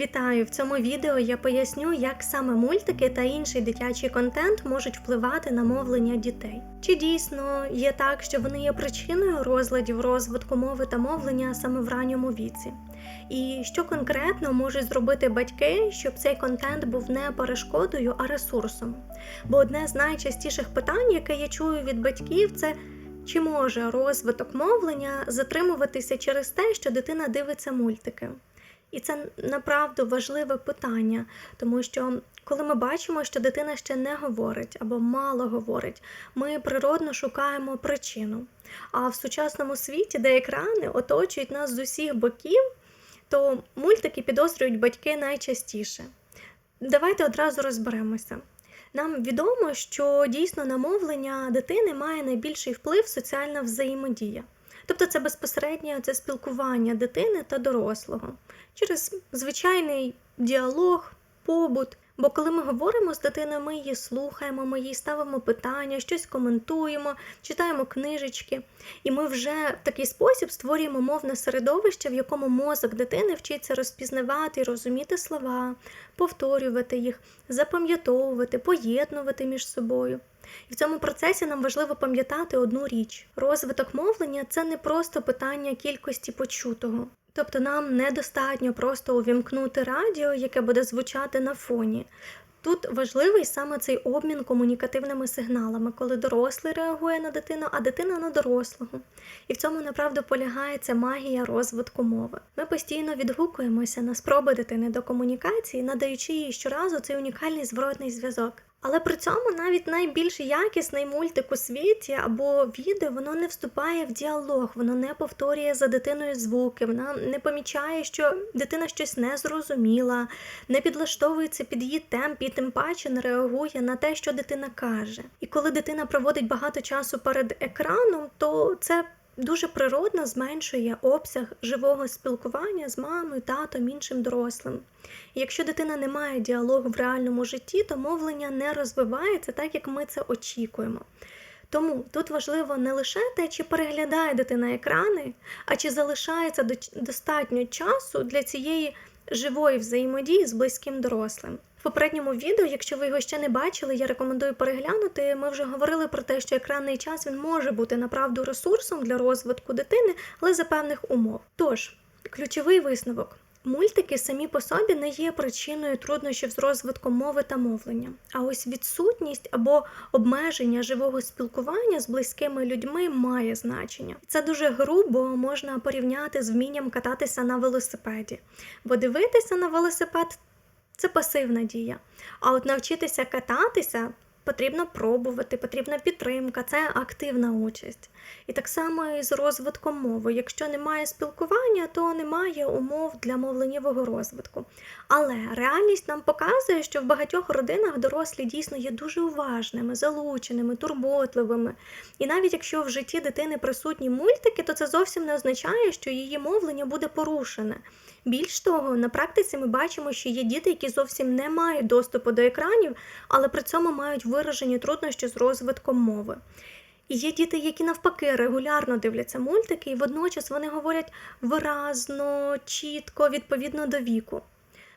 Вітаю! В цьому відео я поясню, як саме мультики та інший дитячий контент можуть впливати на мовлення дітей. Чи дійсно є так, що вони є причиною розладів розвитку мови та мовлення саме в ранньому віці? І що конкретно можуть зробити батьки, щоб цей контент був не перешкодою, а ресурсом? Бо одне з найчастіших питань, яке я чую від батьків, це чи може розвиток мовлення затримуватися через те, що дитина дивиться мультики? І це направду важливе питання, тому що коли ми бачимо, що дитина ще не говорить або мало говорить, ми природно шукаємо причину. А в сучасному світі, де екрани оточують нас з усіх боків, то мультики підозрюють батьки найчастіше. Давайте одразу розберемося. Нам відомо, що дійсно на мовлення дитини має найбільший вплив соціальна взаємодія. Тобто це безпосереднє це спілкування дитини та дорослого через звичайний діалог, побут. Бо коли ми говоримо з дитиною, ми її слухаємо, ми їй ставимо питання, щось коментуємо, читаємо книжечки, і ми вже в такий спосіб створюємо мовне середовище, в якому мозок дитини вчиться розпізнавати і розуміти слова, повторювати їх, запам'ятовувати, поєднувати між собою. І в цьому процесі нам важливо пам'ятати одну річ: розвиток мовлення це не просто питання кількості почутого. Тобто нам недостатньо просто увімкнути радіо, яке буде звучати на фоні. Тут важливий саме цей обмін комунікативними сигналами, коли дорослий реагує на дитину, а дитина на дорослого. І в цьому направду полягає ця магія розвитку мови. Ми постійно відгукуємося на спроби дитини до комунікації, надаючи їй щоразу цей унікальний зворотний зв'язок. Але при цьому навіть найбільш якісний мультик у світі або відео воно не вступає в діалог, воно не повторює за дитиною звуки, вона не помічає, що дитина щось не зрозуміла, не підлаштовується під її темп і тим паче не реагує на те, що дитина каже. І коли дитина проводить багато часу перед екраном, то це дуже природно зменшує обсяг живого спілкування з мамою, татом, іншим дорослим. Якщо дитина не має діалогу в реальному житті, то мовлення не розвивається так, як ми це очікуємо. Тому тут важливо не лише те, чи переглядає дитина екрани, а чи залишається достатньо часу для цієї живої взаємодії з близьким дорослим. В попередньому відео, якщо ви його ще не бачили, я рекомендую переглянути. Ми вже говорили про те, що екранний час він може бути направду ресурсом для розвитку дитини, але за певних умов. Тож, ключовий висновок. Мультики самі по собі не є причиною труднощів з розвитком мови та мовлення, а ось відсутність або обмеження живого спілкування з близькими людьми має значення. Це дуже грубо можна порівняти з вмінням кататися на велосипеді, бо дивитися на велосипед це пасивна дія. А от навчитися кататися потрібно пробувати, потрібна підтримка, це активна участь. І так само і з розвитком мови. Якщо немає спілкування, то немає умов для мовленнєвого розвитку. Але реальність нам показує, що в багатьох родинах дорослі дійсно є дуже уважними, залученими, турботливими. І навіть якщо в житті дитини присутні мультики, то це зовсім не означає, що її мовлення буде порушене. Більш того, на практиці ми бачимо, що є діти, які зовсім не мають доступу до екранів, але при цьому мають виражені труднощі з розвитком мови. І є діти, які навпаки регулярно дивляться мультики, і водночас вони говорять виразно, чітко, відповідно до віку.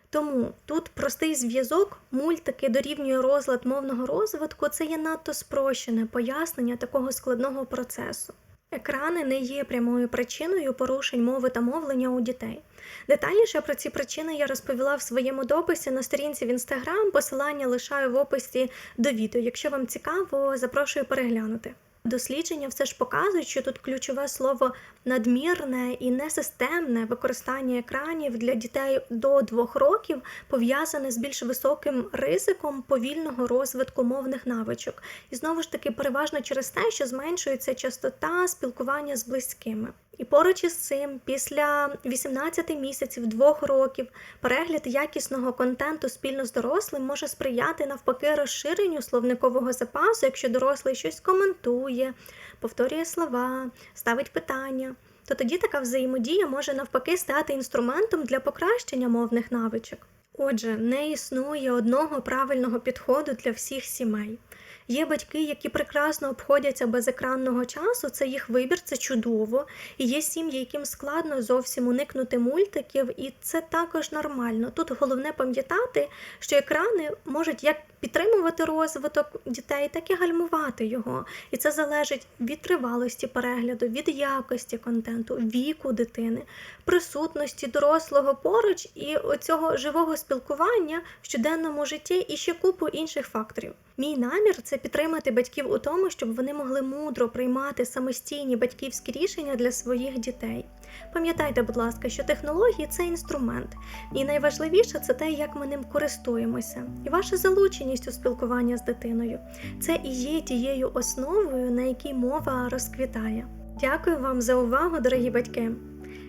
Тому тут простий зв'язок, мультики дорівнює розлад мовного розвитку це є надто спрощене пояснення такого складного процесу. Екрани не є прямою причиною порушень мови та мовлення у дітей. Детальніше про ці причини я розповіла в своєму дописі на сторінці в інстаграм. Посилання лишаю в описі до відео. Якщо вам цікаво, запрошую переглянути. Дослідження все ж показують, що тут ключове слово надмірне і несистемне використання екранів для дітей до двох років пов'язане з більш високим ризиком повільного розвитку мовних навичок. І знову ж таки, переважно через те, що зменшується частота спілкування з близькими. І поруч із цим, після 18 місяців, двох років, перегляд якісного контенту спільно з дорослим може сприяти навпаки розширенню словникового запасу, якщо дорослий щось коментує, повторює слова, ставить питання. То тоді така взаємодія може навпаки стати інструментом для покращення мовних навичок. Отже, не існує одного правильного підходу для всіх сімей. Є батьки, які прекрасно обходяться без екранного часу, це їх вибір, це чудово. І є сім'ї, яким складно зовсім уникнути мультиків, і це також нормально. Тут головне пам'ятати, що екрани можуть як підтримувати розвиток дітей, так і гальмувати його. І це залежить від тривалості перегляду, від якості контенту, віку дитини, присутності дорослого поруч і оцього живого спілкування в щоденному житті і ще купу інших факторів. Мій намір це підтримати батьків у тому, щоб вони могли мудро приймати самостійні батьківські рішення для своїх дітей. Пам'ятайте, будь ласка, що технології це інструмент, і найважливіше це те, як ми ним користуємося, і ваша залученість у спілкування з дитиною. Це і є тією основою, на якій мова розквітає. Дякую вам за увагу, дорогі батьки!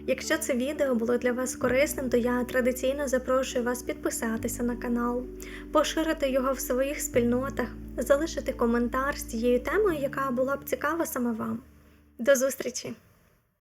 Якщо це відео було для вас корисним, то я традиційно запрошую вас підписатися на канал, поширити його в своїх спільнотах, залишити коментар з цією темою, яка була б цікава саме вам. До зустрічі!